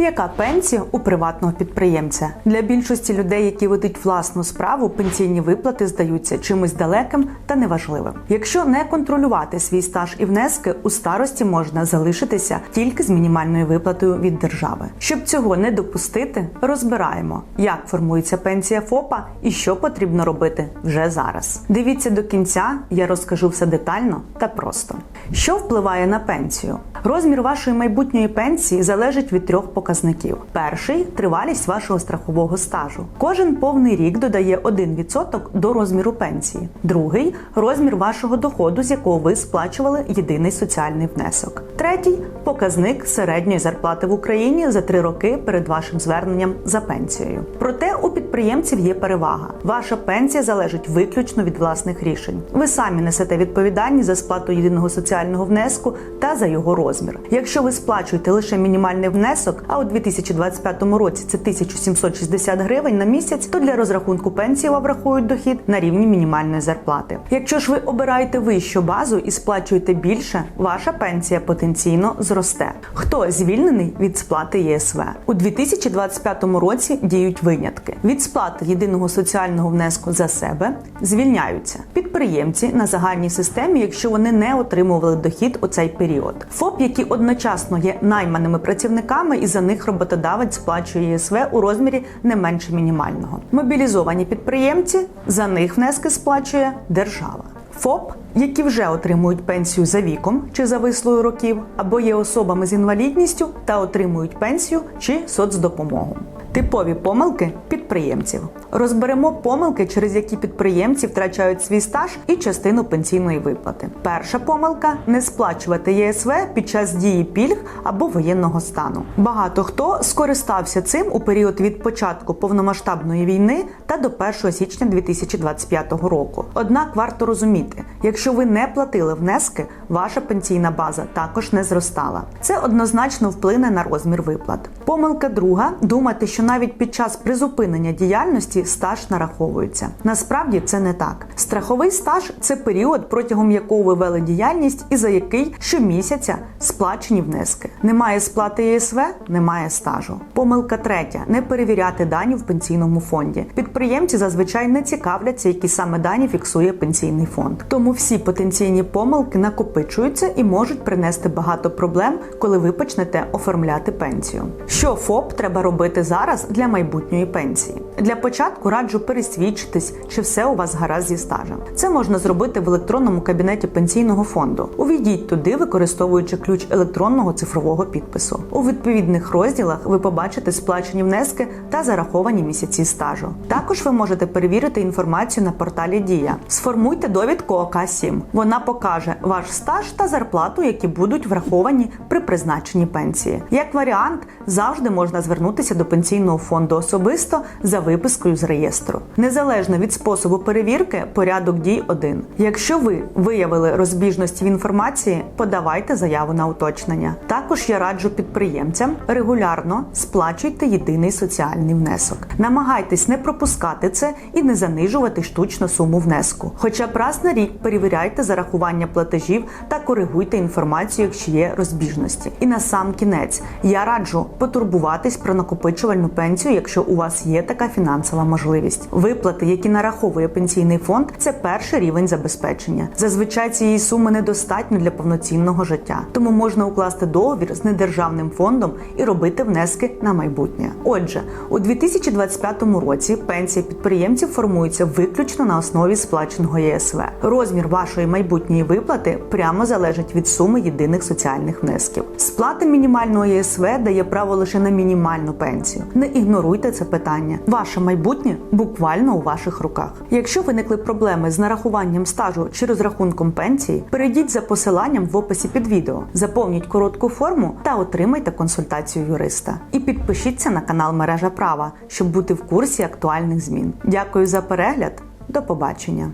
Яка пенсія у приватного підприємця? Для більшості людей, які ведуть власну справу, пенсійні виплати здаються чимось далеким та неважливим. Якщо не контролювати свій стаж і внески, у старості можна залишитися тільки з мінімальною виплатою від держави. Щоб цього не допустити, розбираємо, як формується пенсія ФОПа і що потрібно робити вже зараз. Дивіться до кінця, я розкажу все детально та просто. Що впливає на пенсію? Розмір вашої майбутньої пенсії залежить від трьох показників: перший тривалість вашого страхового стажу. Кожен повний рік додає 1% до розміру пенсії. Другий розмір вашого доходу, з якого ви сплачували єдиний соціальний внесок. Третій показник середньої зарплати в Україні за три роки перед вашим зверненням за пенсією. Проте у підприємців є перевага. Ваша пенсія залежить виключно від власних рішень. Ви самі несете відповідальність за сплату єдиного соціального внеску та за його розмір. Якщо ви сплачуєте лише мінімальний внесок, а у 2025 році це 1760 гривень на місяць, то для розрахунку пенсії вам дохід на рівні мінімальної зарплати. Якщо ж ви обираєте вищу базу і сплачуєте більше, ваша пенсія потенційно зросте. Хто звільнений від сплати ЄСВ у 2025 році діють винятки від сплати єдиного соціального внеску за себе звільняються підприємці на загальній системі, якщо вони не отримували дохід у цей період. ФОП, які одночасно є найманими працівниками, і за них роботодавець сплачує ЄСВ у розмірі не менше мінімального. Мобілізовані підприємці за них внески сплачує держава. ФОП, які вже отримують пенсію за віком чи за вислою років, або є особами з інвалідністю та отримують пенсію чи соцдопомогу. Типові помилки підприємців розберемо помилки, через які підприємці втрачають свій стаж і частину пенсійної виплати. Перша помилка не сплачувати ЄСВ під час дії пільг або воєнного стану. Багато хто скористався цим у період від початку повномасштабної війни та до 1 січня 2025 року. Однак варто розуміти, якщо ви не платили внески, ваша пенсійна база також не зростала. Це однозначно вплине на розмір виплат. Помилка друга думати, що навіть під час призупинення діяльності стаж нараховується. Насправді це не так. Страховий стаж це період, протягом якого ви вели діяльність і за який щомісяця сплачені внески. Немає сплати ЄСВ, немає стажу. Помилка третя не перевіряти дані в пенсійному фонді. Підприємці зазвичай не цікавляться, які саме дані фіксує пенсійний фонд. Тому всі потенційні помилки накопичуються і можуть принести багато проблем, коли ви почнете оформляти пенсію. Що ФОП треба робити зараз для майбутньої пенсії? Для початку раджу пересвідчитись, чи все у вас гаразд зі стажем. Це можна зробити в електронному кабінеті пенсійного фонду. Увійдіть туди, використовуючи ключ електронного цифрового підпису. У відповідних розділах ви побачите сплачені внески та зараховані місяці стажу. Також ви можете перевірити інформацію на порталі Дія. Сформуйте довідку ОК-7. Вона покаже ваш стаж та зарплату, які будуть враховані при призначенні пенсії. Як варіант, завжди можна звернутися до пенсійного фонду особисто за випискою з реєстру. Незалежно від способу перевірки, порядок дій один. Якщо ви виявили розбіжності в інформації, подавайте заяву на уточнення. Також я раджу підприємцям регулярно сплачуйте єдиний соціальний внесок. Намагайтесь не пропускати це і не занижувати штучно суму внеску. Хоча б раз на рік перевіряйте зарахування платежів та коригуйте інформацію, якщо є розбіжності. І на сам кінець я раджу потурбуватись про накопичувальну пенсію, якщо у вас є така фінансова можливість. Виплати, які нараховує пенсійний фонд, це перший рівень забезпечення. Зазвичай цієї суми недостатньо для повноцінного життя, тому можна укласти договір з недержавним фондом і робити внески на майбутнє. Отже, у 2025 році пенсія підприємців формується виключно на основі сплаченого ЄСВ. Розмір вашої майбутньої виплати прямо залежить від суми єдиних соціальних внесків. Сплата мінімального ЄСВ дає право лише на мінімальну пенсію. Не ігноруйте це питання. Ваше майбутнє буквально у ваших руках. Якщо виникли проблеми з нарахуванням стажу чи розрахунком пенсії, перейдіть за посиланням в описі під відео, заповніть коротку форму та отримайте консультацію юриста. І підпишіться на канал Мережа Права, щоб бути в курсі актуальних змін. Дякую за перегляд. До побачення.